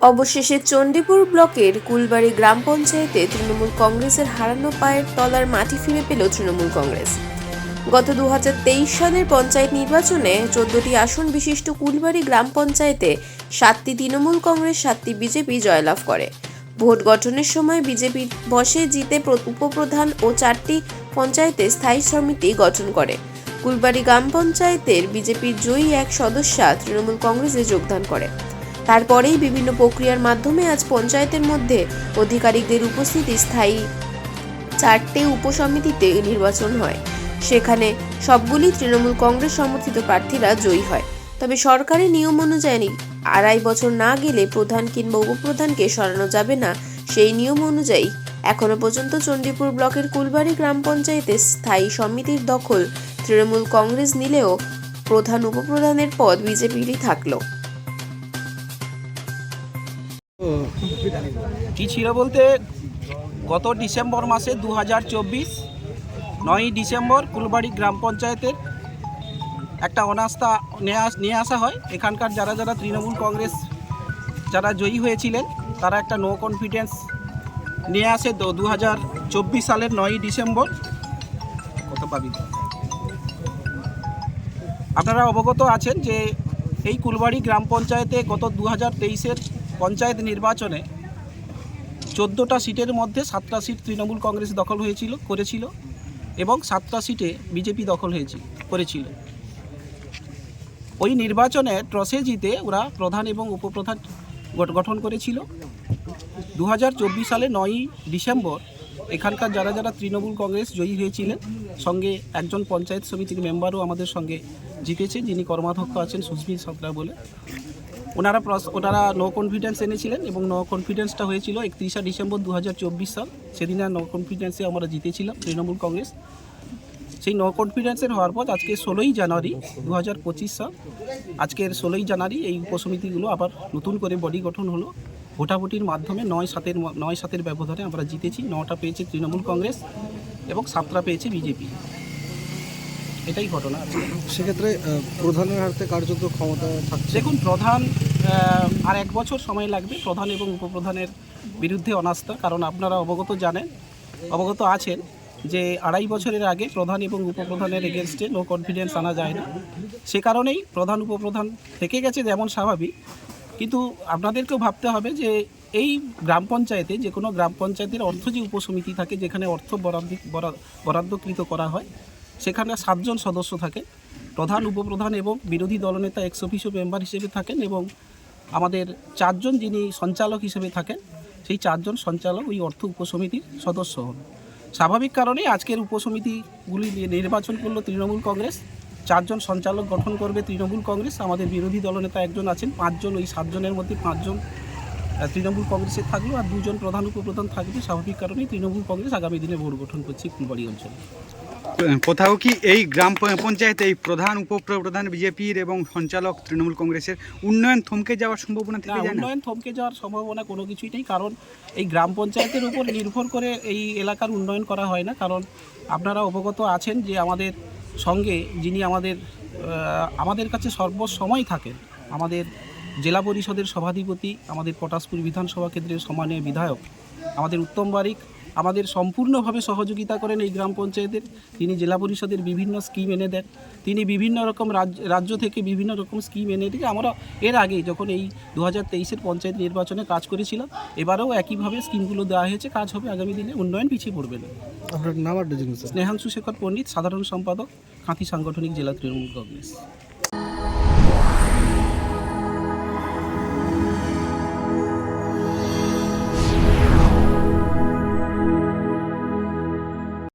অবশেষে চণ্ডীপুর ব্লকের কুলবাড়ি গ্রাম পঞ্চায়েতে তৃণমূল কংগ্রেসের হারানো পায়ের তলার মাটি ফিরে পেল তৃণমূল কংগ্রেস। গত দু হাজার তেইশ সালের পঞ্চায়েত নির্বাচনে চোদ্দটি আসন বিশিষ্ট কুলবাড়ি গ্রাম পঞ্চায়েতে সাতটি তৃণমূল কংগ্রেস, সাতটি বিজেপি জয়লাভ করে। ভোট গঠনের সময় বিজেপি বসে জিতে উপপ্রধান ও চারটি পঞ্চায়েতে স্থায়ী সমিতি গঠন করে। কুলবাড়ি গ্রাম পঞ্চায়েতের বিজেপির জয়ী এক সদস্যা তৃণমূল কংগ্রেসে যোগদান করে। তারপরেই বিভিন্ন প্রক্রিয়ার মাধ্যমে আজ পঞ্চায়েতের মধ্যে আধিকারিকদের উপস্থিতি স্থায়ী। চারটে উপসমিতিতে নির্বাচন হয়। সেখানে সবগুলি তৃণমূল কংগ্রেস সমর্থিত প্রার্থীরা জয়ী হয়। তবে সরকারি নিয়ম অনুযায়ী আড়াই বছর না গেলে প্রধান কিংবা উপপ্রধানকে সরানো যাবে না। সেই নিয়ম অনুযায়ী এখনও পর্যন্ত চণ্ডীপুর ব্লকের কুলবাড়ি গ্রাম পঞ্চায়েতে স্থায়ী সমিতির দখল তৃণমূল কংগ্রেস নিলেও প্রধান উপপ্রধানের পদ বিজেপিরই থাকল। কি ছিল বলতে, গত ডিসেম্বর মাসে দু হাজার চব্বিশ, নয়ই ডিসেম্বর কুলবাড়ি গ্রাম পঞ্চায়েতের একটা অনাস্থা নিয়ে আস- হয়। এখানকার যারা যারা তৃণমূল কংগ্রেস যারা জয়ী হয়েছিলেন, তারা একটা নো কনফিডেন্স নিয়ে আসে দু হাজার চব্বিশ সালের নয়ই ডিসেম্বর। কত পাবি? আপনারা অবগত আছেন যে এই কুলবাড়ি গ্রাম পঞ্চায়েতে গত দু হাজার তেইশের পঞ্চায়েত নির্বাচনে চোদ্দোটা সিটের মধ্যে সাতটা সিট তৃণমূল কংগ্রেস দখল হয়েছিল, করেছিল এবং সাতটা সিটে বিজেপি দখল হয়েছিল, করেছিল। ওই নির্বাচনে ট্রসে জিতে ওরা প্রধান এবং উপপ্রধান গঠন করেছিল। দু হাজার চব্বিশ সালে নয়ই ডিসেম্বর এখানকার যারা যারা তৃণমূল কংগ্রেস জয়ী হয়েছিলেন, সঙ্গে একজন পঞ্চায়েত সমিতির মেম্বারও আমাদের সঙ্গে জিতেছে, যিনি কর্মাধ্যক্ষ আছেন সুস্মিত সরকার বলে। ওনারা প্রস- ওনারা নো কনফিডেন্স এনেছিলেন এবং নো কনফিডেন্সটা হয়েছিল একত্রিশে ডিসেম্বর দু হাজার চব্বিশ সাল। সেদিন আর নো কনফিডেন্সে আমরা জিতেছিলাম তৃণমূল কংগ্রেস। সেই নো কনফিডেন্সের হওয়ার পর আজকে ষোলোই জানুয়ারি দু হাজার পঁচিশ সাল আজকের ষোলোই জানুয়ারি এই উপসমিতিগুলো আবার নতুন করে বডি গঠন হলো। ভোটাভুটির মাধ্যমে নয় সাতের নয় সাতের ব্যবধানে আমরা জিতেছি নটা পেয়েছে তৃণমূল কংগ্রেস এবং সাতটা পেয়েছে বিজেপি। এটাই ঘটনা সেক্ষেত্রে প্রধানের হাতে কার্যত ক্ষমতা থাকছে। দেখুন প্রধান আর এক বছর সময় লাগবে প্রধান এবং উপপ্রধানের বিরুদ্ধে অনাস্থা, কারণ আপনারা অবগত জানেন, অবগত আছেন যে আড়াই বছরের আগে প্রধান এবং উপপ্রধানের এগেনস্টে নো কনফিডেন্স আনা যায় না। সে কারণেই প্রধান, উপপ্রধান থেকে গেছে যেমন স্বাভাবিক। কিন্তু আপনাদেরকেও ভাবতে হবে যে এই গ্রাম পঞ্চায়েতে যে কোনো গ্রাম পঞ্চায়েতের অর্থ যে উপসমিতি থাকে, যেখানে অর্থ বরাদ্দ, বরা- বরাদ্দকৃত করা হয়, সেখানে সাতজন সদস্য থাকে প্রধান, উপপ্রধান এবং বিরোধী দলনেতা এক্স অফিসিও মেম্বার হিসেবে থাকেন এবং আমাদের চারজন যিনি সঞ্চালক হিসেবে থাকেন, সেই চারজন সঞ্চালক ওই অর্থ উপসমিতির সদস্য হন। স্বাভাবিক কারণে আজকের উপসমিতিগুলি নির্বাচন করল তৃণমূল কংগ্রেস। চারজন সঞ্চালক গঠন করবে তৃণমূল কংগ্রেস। আমাদের বিরোধী দলনেতা একজন আছেন, পাঁচজন, ওই সাতজনের মধ্যে পাঁচজন তৃণমূল কংগ্রেসে থাকল আর দুজন প্রধান উপপ্রধান থাকবে। স্বাভাবিক কারণেই তৃণমূল কংগ্রেস আগামী দিনে ভোট গঠন করছে ফুলবাড়ি অঞ্চলে। কোথাও কি এই গ্রাম পঞ্চায়েতে এই প্রধান উপপ্রধান বিজেপির এবং সঞ্চালক তৃণমূল কংগ্রেসের উন্নয়ন থমকে যাওয়ার সম্ভাবনা থেকে যায় উন্নয়ন থমকে যাওয়ার সম্ভাবনা কোনো কিছুই নেই কারণ এই গ্রাম পঞ্চায়েতের উপর নির্ভর করে এই এলাকার উন্নয়ন করা হয় না। কারণ আপনারা অবগত আছেন যে আমাদের সঙ্গে যিনি আমাদের আমাদের কাছে সর্বসময় থাকেন আমাদের জেলা পরিষদের সভাধিপতি আমাদের পটাশপুর বিধানসভা কেন্দ্রের সম্মানীয় বিধায়ক আমাদের উত্তম বারিক আমাদের সম্পূর্ণভাবে সহযোগিতা করেন এই গ্রাম পঞ্চায়েতের। তিনি জেলা পরিষদের বিভিন্ন স্কিম এনে দেন। তিনি বিভিন্ন রকম রাজ্য রাজ্য থেকে বিভিন্ন রকম স্কিম এনে দিয়ে আমরা এর আগে যখন এই দু হাজার তেইশের পঞ্চায়েত নির্বাচনে কাজ করেছিলাম এবারেও একইভাবে স্কিমগুলো দেওয়া হয়েছে। কাজ হবে আগামী দিনে উন্নয়ন পিছিয়ে পড়বে না। আপনার নাম স্নেহাংশু শেখর পণ্ডিত সাধারণ সম্পাদক খাঁতি সাংগঠনিক জেলা তৃণমূল কংগ্রেস।